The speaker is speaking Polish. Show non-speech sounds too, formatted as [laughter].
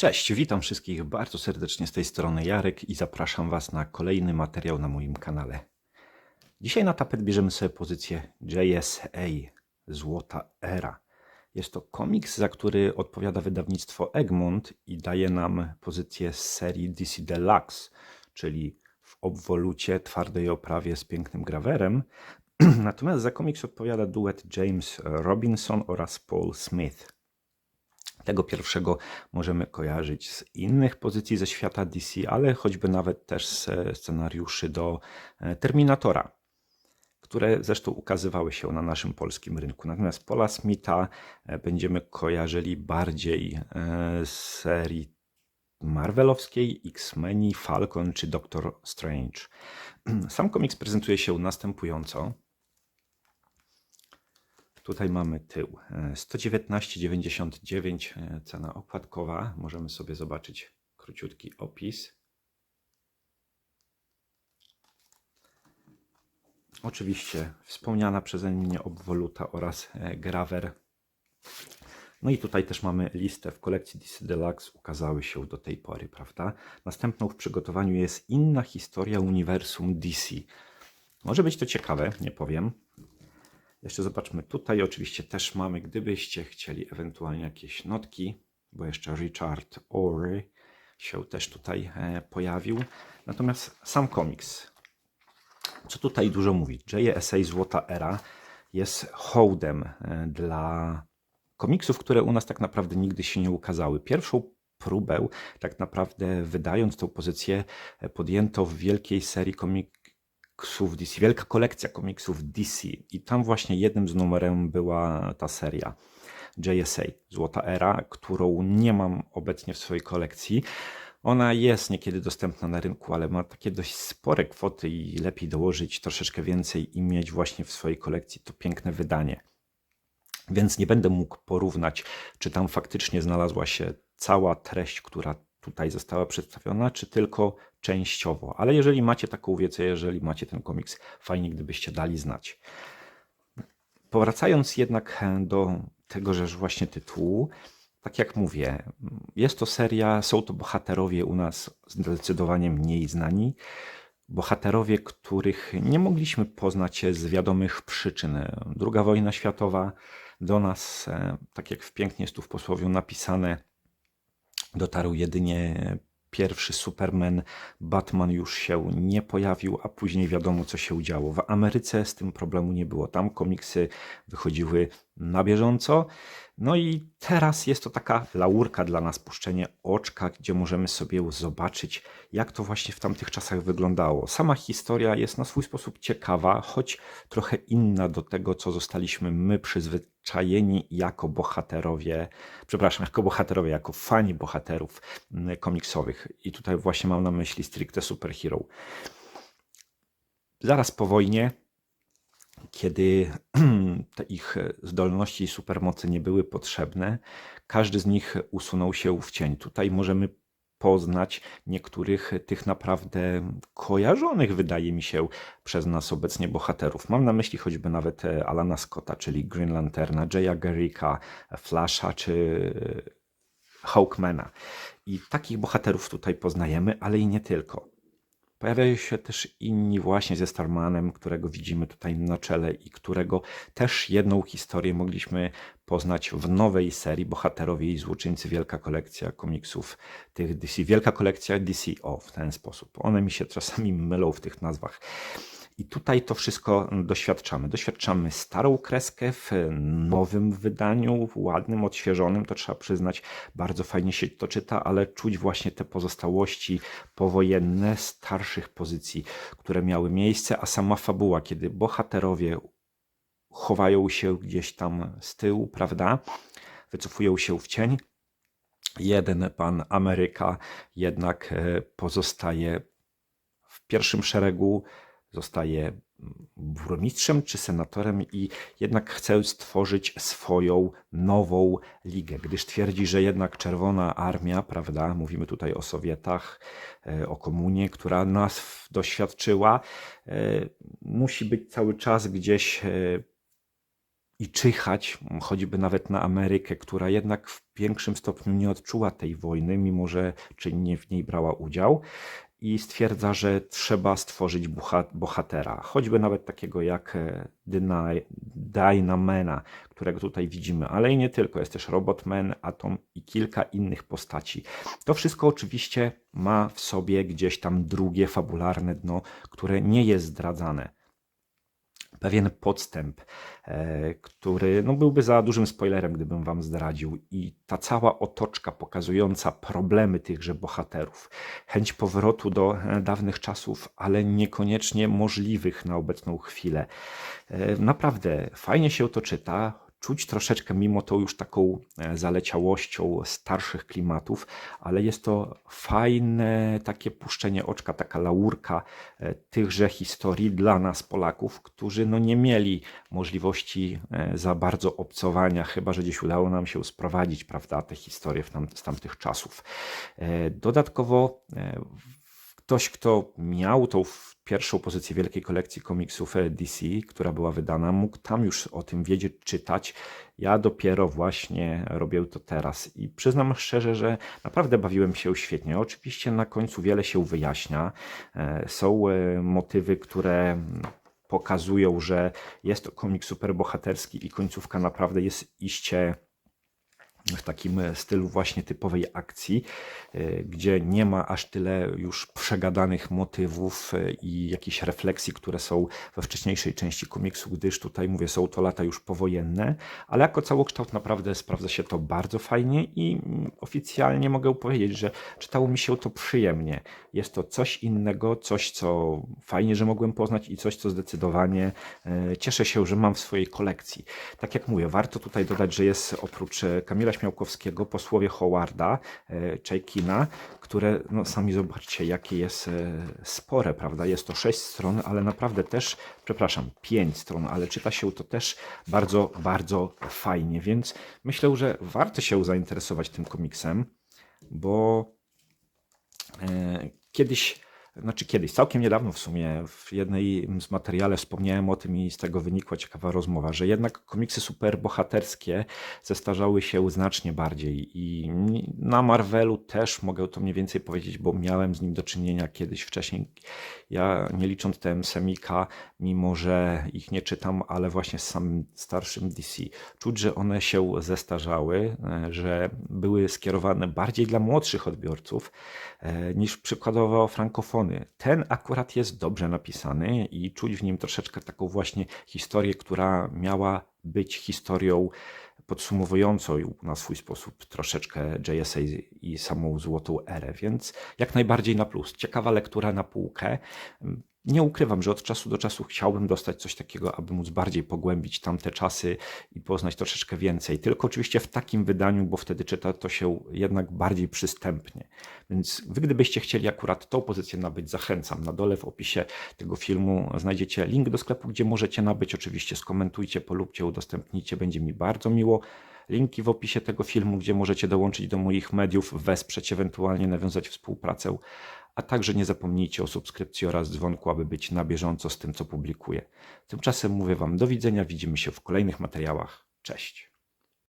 Cześć, witam wszystkich bardzo serdecznie z tej strony Jarek i zapraszam Was na kolejny materiał na moim kanale. Dzisiaj na tapet bierzemy sobie pozycję JSA, Złota Era. Jest to komiks, za który odpowiada wydawnictwo Egmont i daje nam pozycję z serii DC Deluxe, czyli w obwolucie, twardej oprawie z pięknym grawerem. [clears throat] Natomiast za komiks odpowiada duet James Robinson oraz Paul Smith. Tego pierwszego możemy kojarzyć z innych pozycji ze świata DC, ale choćby nawet też z scenariuszy do e, Terminatora, które zresztą ukazywały się na naszym polskim rynku. Natomiast Paula Smitha e, będziemy kojarzyli bardziej e, z serii Marvelowskiej, X-Meni, Falcon czy Doctor Strange. [clears throat] Sam komiks prezentuje się następująco. Tutaj mamy tył. 119,99 e, cena okładkowa. Możemy sobie zobaczyć króciutki opis. Oczywiście wspomniana przeze mnie obwoluta oraz e, grawer. No i tutaj też mamy listę w kolekcji DC Deluxe ukazały się do tej pory, prawda? Następną w przygotowaniu jest inna historia uniwersum DC. Może być to ciekawe, nie powiem. Jeszcze zobaczmy tutaj. Oczywiście też mamy, gdybyście chcieli ewentualnie jakieś notki, bo jeszcze Richard Ory się też tutaj e, pojawił. Natomiast sam komiks. Co tutaj dużo mówić? JSA Złota Era jest hołdem e, dla komiksów, które u nas tak naprawdę nigdy się nie ukazały. Pierwszą próbę, tak naprawdę wydając tą pozycję, e, podjęto w wielkiej serii komik komiksów DC, wielka kolekcja komiksów DC i tam właśnie jednym z numerem była ta seria JSA, Złota Era, którą nie mam obecnie w swojej kolekcji. Ona jest niekiedy dostępna na rynku, ale ma takie dość spore kwoty i lepiej dołożyć troszeczkę więcej i mieć właśnie w swojej kolekcji to piękne wydanie. Więc nie będę mógł porównać, czy tam faktycznie znalazła się cała treść, która tutaj została przedstawiona, czy tylko częściowo. Ale jeżeli macie taką wiedzę, jeżeli macie ten komiks, fajnie gdybyście dali znać. Powracając jednak do tego, że właśnie tytułu, tak jak mówię, jest to seria, są to bohaterowie u nas zdecydowanie mniej znani. Bohaterowie, których nie mogliśmy poznać z wiadomych przyczyn. Druga wojna światowa do nas, e, tak jak w pięknie jest tu w posłowiu napisane, dotarł jedynie pierwszy Superman, Batman już się nie pojawił, a później wiadomo, co się działo. W Ameryce z tym problemu nie było. Tam komiksy wychodziły na bieżąco. No i teraz jest to taka laurka dla nas, puszczenie oczka, gdzie możemy sobie zobaczyć, jak to właśnie w tamtych czasach wyglądało. Sama historia jest na swój sposób ciekawa, choć trochę inna do tego, co zostaliśmy my przyzwyczajeni jako bohaterowie, przepraszam, jako bohaterowie, jako fani bohaterów mm, komiksowych. I tutaj właśnie mam na myśli stricte superhero. Zaraz po wojnie kiedy [clears throat] te ich zdolności i supermocy nie były potrzebne, każdy z nich usunął się w cień. Tutaj możemy poznać niektórych tych naprawdę kojarzonych, wydaje mi się, przez nas obecnie bohaterów. Mam na myśli choćby nawet Alana Scotta, czyli Green Lanterna, Jaya Garricka, Flasha czy Hawkmana. I takich bohaterów tutaj poznajemy, ale i nie tylko. Pojawiają się też inni właśnie ze Starmanem, którego widzimy tutaj na czele i którego też jedną historię mogliśmy poznać w nowej serii Bohaterowie i Złoczyńcy. Wielka kolekcja komiksów tych DC. Wielka kolekcja DC, o w ten sposób. One mi się czasami [laughs] mylą w tych nazwach. I tutaj to wszystko doświadczamy. Doświadczamy starą kreskę w nowym wydaniu, ładnym, odświeżonym, to trzeba przyznać, bardzo fajnie się to czyta, ale czuć właśnie te pozostałości powojenne starszych pozycji, które miały miejsce, a sama fabuła, kiedy bohaterowie chowają się gdzieś tam z tyłu, prawda? Wycofują się w cień. Jeden pan Ameryka jednak e, pozostaje w pierwszym szeregu zostaje burmistrzem czy senatorem i jednak chce stworzyć swoją nową ligę, gdyż twierdzi, że jednak Czerwona Armia, prawda, mówimy tutaj o Sowietach, e, o komunie, która nas doświadczyła, e, musi być cały czas gdzieś i czyhać, choćby nawet na Amerykę, która jednak w większym stopniu nie odczuła tej wojny, mimo że czynnie w niej brała udział i stwierdza, że trzeba stworzyć bohatera, choćby nawet takiego jak e, Dyna- Dynamena, którego tutaj widzimy, ale i nie tylko, jest też Robotman, Atom i kilka innych postaci. To wszystko oczywiście ma w sobie gdzieś tam drugie fabularne dno, które nie jest zdradzane pewien podstęp, e, który no, byłby za dużym spoilerem, gdybym wam zdradził. I ta cała otoczka pokazująca problemy tychże bohaterów, chęć powrotu do e, dawnych czasów, ale niekoniecznie możliwych na obecną chwilę. E, naprawdę fajnie się to czyta czuć troszeczkę mimo to już taką e, zaleciałością starszych klimatów, ale jest to fajne takie puszczenie oczka, taka laurka e, tychże historii dla nas Polaków, którzy no nie mieli możliwości e, za bardzo obcowania, chyba że gdzieś udało nam się sprowadzić, prawda, te historie tam, z tamtych czasów. Dodatkowo ktoś, kto miał tą pierwszą pozycję wielkiej kolekcji komiksów DC, która była wydana, mógł tam już o tym wiedzieć, czytać. Ja dopiero właśnie robię to teraz i przyznam szczerze, że naprawdę bawiłem się świetnie. Oczywiście na końcu wiele się wyjaśnia. E, są e, motywy, które pokazują, że jest to komiks superbohaterski i końcówka naprawdę jest iście w takim e, stylu właśnie typowej akcji, e, gdzie nie ma aż tyle już przegadanych motywów e, i jakichś refleksji, które są we wcześniejszej części komiksu, gdyż tutaj mówię, są to lata już powojenne, ale jako całokształt naprawdę sprawdza się to bardzo fajnie i mm, oficjalnie mogę powiedzieć, że czytało mi się to przyjemnie. Jest to coś innego, coś, co fajnie, że mogłem poznać i coś, co zdecydowanie cieszę się, że mam w swojej kolekcji. Tak jak mówię, warto tutaj dodać, że jest oprócz Kamila Śmiałkowskiego, posłowie Howarda, e, Czajkina, które no, sami zobaczcie, jakie jest e, spore, prawda? Jest to sześć stron, ale naprawdę też, przepraszam, pięć stron, ale czyta się to też bardzo, bardzo fajnie, więc myślę, że warto się zainteresować tym komiksem, bo e, kiedyś znaczy kiedyś, całkiem niedawno w sumie, w jednej z materiale wspomniałem o tym i z tego wynikła ciekawa rozmowa, że jednak komiksy superbohaterskie zestarzały się znacznie bardziej i na Marvelu też mogę to mniej więcej powiedzieć, bo miałem z nim do czynienia kiedyś wcześniej. Ja nie licząc TM Semika, mimo że ich nie czytam, ale właśnie z samym starszym DC, czuć, że one się zestarzały, e, że były skierowane bardziej dla młodszych odbiorców e, niż przykładowo frankofony. Ten akurat jest dobrze napisany i czuć w nim troszeczkę taką właśnie historię, która miała być historią podsumowującą na swój sposób troszeczkę JSA i samą złotą erę, więc jak najbardziej na plus. Ciekawa lektura na półkę. Nie ukrywam, że od czasu do czasu chciałbym dostać coś takiego, aby móc bardziej pogłębić tamte czasy i poznać troszeczkę więcej. Tylko oczywiście w takim wydaniu, bo wtedy czyta to się jednak bardziej przystępnie. Więc wy, gdybyście chcieli akurat tą pozycję nabyć, zachęcam. Na dole w opisie tego filmu znajdziecie link do sklepu, gdzie możecie nabyć. Oczywiście skomentujcie, polubcie, udostępnijcie, będzie mi bardzo miło. Linki w opisie tego filmu, gdzie możecie dołączyć do moich mediów, wesprzeć, ewentualnie nawiązać współpracę a także nie zapomnijcie o subskrypcji oraz dzwonku, aby być na bieżąco z tym, co publikuję. Tymczasem mówię Wam do widzenia, widzimy się w kolejnych materiałach. Cześć.